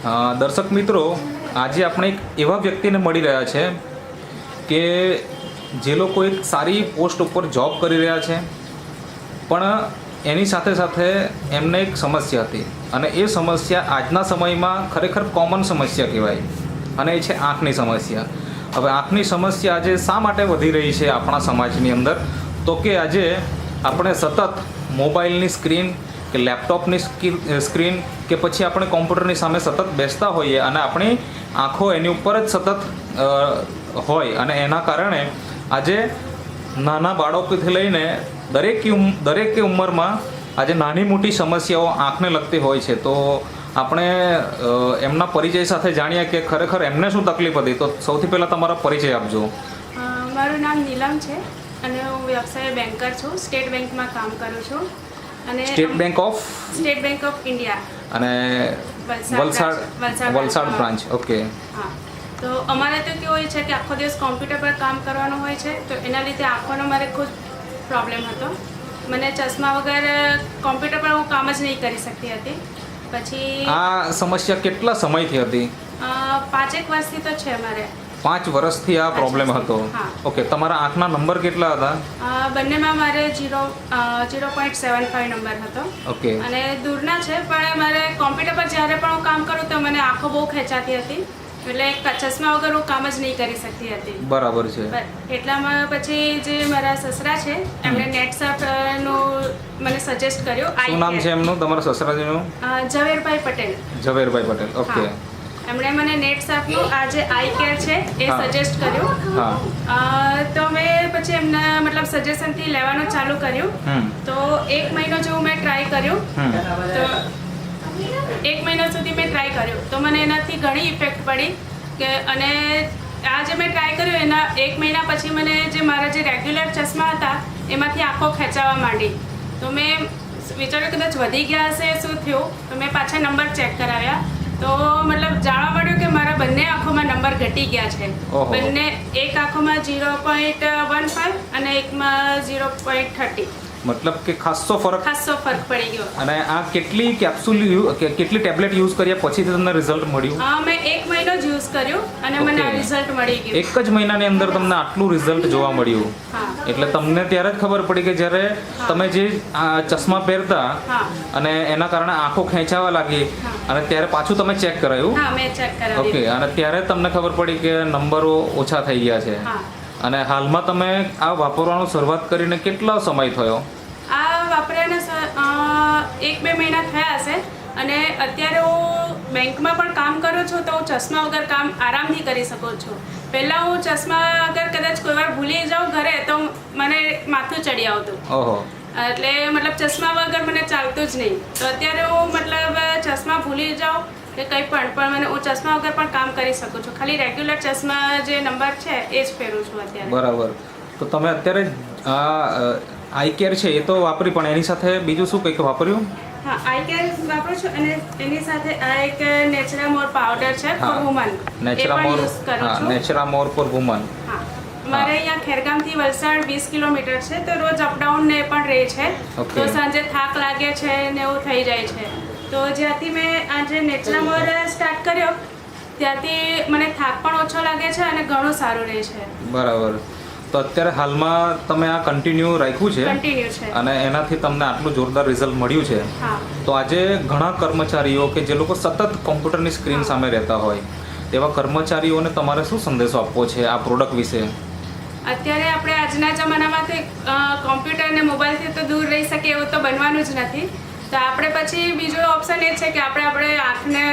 દર્શક મિત્રો, આજે આપણે એક એવા વ્યક્તિને મળી રહ્યા છે કે જે લોકો એક સારી પોસ્ટ ઉપર જોબ કરી રહ્યા છે, પણ એની સાથે સાથે એમને એક સમસ્યા હતી અને એ સમસ્યા આજના સમયમાં ખરેખર કોમન સમસ્યા કહેવાય અને એ છે આંખની સમસ્યા. હવે આંખની સમસ્યા આજે શા માટે વધી રહી છે આપણા સમાજની અંદર? તો કે આજે આપણે સતત મોબાઈલની સ્ક્રીન કે લેપટોપની સ્કી- સ્ક્રીન કે પછી આપણે કોમ્પ્યુટરની સામે સતત બેસતા હોઈએ અને આપણી આંખો એની ઉપર જ સતત હોય અને એના કારણે આજે નાના બાળકોથી લઈને દરેક દરેક ઉંમરમાં આજે નાની મોટી સમસ્યાઓ આંખને લગતી હોય છે. તો આપણે એમના પરિચય સાથે જાણીએ કે ખરેખર એમને શું તકલીફ હતી? તો સૌથી પહેલાં તમારા પરિચય આપજો. મારું નામ નીલમ છે અને હું વ્યવસાય બેન્કર છું. સ્ટેટ બેંકમાં કામ કરું છું. State Bank of? State Bank of India. અને વલસાડ વલસાડ. Branch okay. તો અમારે તો કેવું હોય છે કે આખો દિવસ કોમ્પ્યુટર પર કામ કરવાનું હોય છે તો એના લીધે આંખોનો મારે ખૂબ પ્રોબ્લેમ હતો. મને ચશ્મા વગર કોમ્પ્યુટર પર હું કામ જ નહીં કરી શકતી હતી. પછી આ સમસ્યા કેટલા સમયથી હતી? પાંચેક વર્ષથી તો છે મારે. પાંચ વર્ષથી આ પ્રોબ્લેમ હતો. ઓકે તમારા આંખના નંબર કેટલા હતા? બંનેમાં મારે zero zero point seven five number હતો. ઓકે અને દૂરના છે પણ મારે કોમ્પ્યુટર પર જ્યારે પણ હું કામ કરું તો મને આંખો બહુ ખેંચાતી હતી. એટલે ચશ્મા વગર હું કામ જ નહીં કરી શકતી હતી. બરાબર છે. એટલામાં પછી જે મારા સસરા છે એમણે નેટસપનું મને સજેસ્ટ કર્યો. શું નામ છે એમનું? તમારા સસરાજીનું? ઝવેરભાઈ પટેલ. ઝવેરભાઈ પટેલ. ઓકે. એમણે મને નેટસપનું આ જે આઈ કેર છે એ સજેસ્ટ કર્યું. તો મેં પછી એમના મતલબ સજેશનથી લેવાનું ચાલુ કર્યું. તો એક મહિનો જેવું મેં ટ્રાય કર્યું. તો એક મહિના સુધી મેં ટ્રાય કર્યું. તો મને એનાથી ઘણી ઇફેક્ટ પડી કે અને આ જે મેં ટ્રાય કર્યું એના એક મહિના પછી મને જે મારા જે રેગ્યુલર ચશ્મા હતા એમાંથી આંખો ખેંચાવા માંડી. તો મેં વિચાર્યું કદાચ વધી ગયા હશે શું થયું? તો મેં પાછા નંબર ચેક કરાવ્યા તો મતલબ જાણવા મળ્યું કે મારા બંને આંખોમાં નંબર ઘટી ગયા છે. બંને એક આંખોમાં ઝીરો પોઈન્ટ વન ફાઈવ અને એકમાં ઝીરો પોઈન્ટ થર્ટી મતલબ કે ખાસો ફરક ખાસો ફરક પડી ગયો. અને આ કેટલી કેપ્સ્યુલ કે કેટલી ટેબ્લેટ યુઝ કર્યા પછી તમને રિઝલ્ટ મળ્યું? હા મેં એક મહિનો જ યુઝ કર્યો અને મને આ રિઝલ્ટ મળી ગયું. એક જ મહિનાની અંદર તમને આટલું રિઝલ્ટ જોવા મળ્યું. એટલે તમને ત્યારે જ ખબર પડી કે જ્યારે તમે જે આ ચશ્મા પહેરતા અને એના કારણે આંખો ખેંચાવા લાગી અને ત્યારે પાછું તમે ચેક કરાયું. ઓકે અને ત્યારે તમને ખબર પડી કે નંબરો ઓછા થઈ ગયા છે. હા. અને હાલમાં તમે આ વાપરવાનું શરૂઆત કરીને કેટલો સમય થયો? આ વાપર્યાને એક બે મહિના થયા હશે. અને અત્યારે હું બેંકમાં પણ કામ કરું છું તો હું ચશ્મા વગર કામ આરામથી કરી શકું છું. પહેલાં હું ચશ્મા વગર કદાચ કોઈ વાર ભૂલી જાઉં ઘરે તો મને માથું ચડી આવતું. ઓહો. એટલે મતલબ ચશ્મા વગર મને ચાલતું જ નહીં. તો અત્યારે હું મતલબ ચશ્મા ભૂલી જાઉં કે કંઈ પણ પણ મને હું ચશ્મા વગર પણ કામ કરી શકું છું. ખાલી રેગ્યુલર ચશ્મા જે નંબર છે એ જ પહેરું છું અત્યારે. બરાબર. તો તમે અત્યારે આ આઈ કેર છે એ તો વાપરી પણ એની સાથે બીજું શું કંઈક વાપર્યું? હા આઈ કેર વાપરું છું અને એની સાથે આ એક નેચરા મોર પાવડર છે for woman Naturamore Naturamore for woman મારે અહીંયા ખેરગામથી વલસાડ વીસ કિલોમીટર છે તો રોજ અપડાઉન ને પણ રહે છે. તો સાંજે થાક લાગે છે ને એવું થઈ જાય છે. તો જ્યાંથી મેં આજે નેચરા મોર સ્ટાર્ટ કર્યો ત્યાંથી મને થાક પણ ઓછો લાગે છે અને ઘણું સારું રહે છે. બરાબર. તો અત્યારે હાલમાં તમે આ કન્ટિન્યુ રાખ્યું છે કન્ટિન્યુ છે. અને એનાથી તમને આટલું જોરદાર રિઝલ્ટ મળ્યું છે. તો આજે ઘણા કર્મચારીઓ કે જે લોકો સતત કોમ્પ્યુટરની સ્ક્રીન સામે રહેતા હોય તેવા કર્મચારીઓને તમારે શું સંદેશો આપવો છે આ પ્રોડક્ટ વિશે? અત્યારે આપણે આજના જમાનામાંથી કોમ્પ્યુટર અને મોબાઈલથી તો દૂર રહી શકીએ એવું તો બનવાનું જ નથી. તો આપણે પછી બીજો ઓપ્શન એ છે કે આપણે આપણે આંખને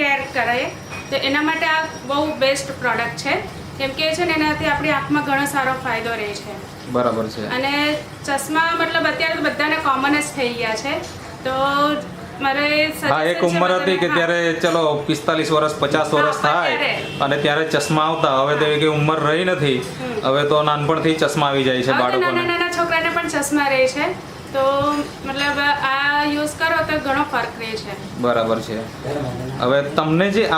કેર કરાવીએ તો એના માટે આ બહુ બેસ્ટ પ્રોડક્ટ છે. કેમ કે છે ને એનાથી આપણી આંખમાં ઘણો સારો ફાયદો રહે છે. બરાબર છે. અને ચશ્મા મતલબ અત્યારે બધાને કોમન જ થઈ ગયા છે. તો હા એક ઉંમર હતી કે ત્યારે ચલો પિસ્તાલીસ વર્ષ પચાસ વર્ષ થાય અને ત્યારે ચશ્મા આવતા. હવે તો એવી ઉંમર રહી નથી. હવે તો નાનપણથી ચશ્મા આવી જાય છે બાળકોને. નાના છોકરાને પણ ચશ્મા રહે છે. તો મતલબ આ યુઝ કરો તો ઘણો ફરક રહે છે. બરાબર છે. હવે તમને જે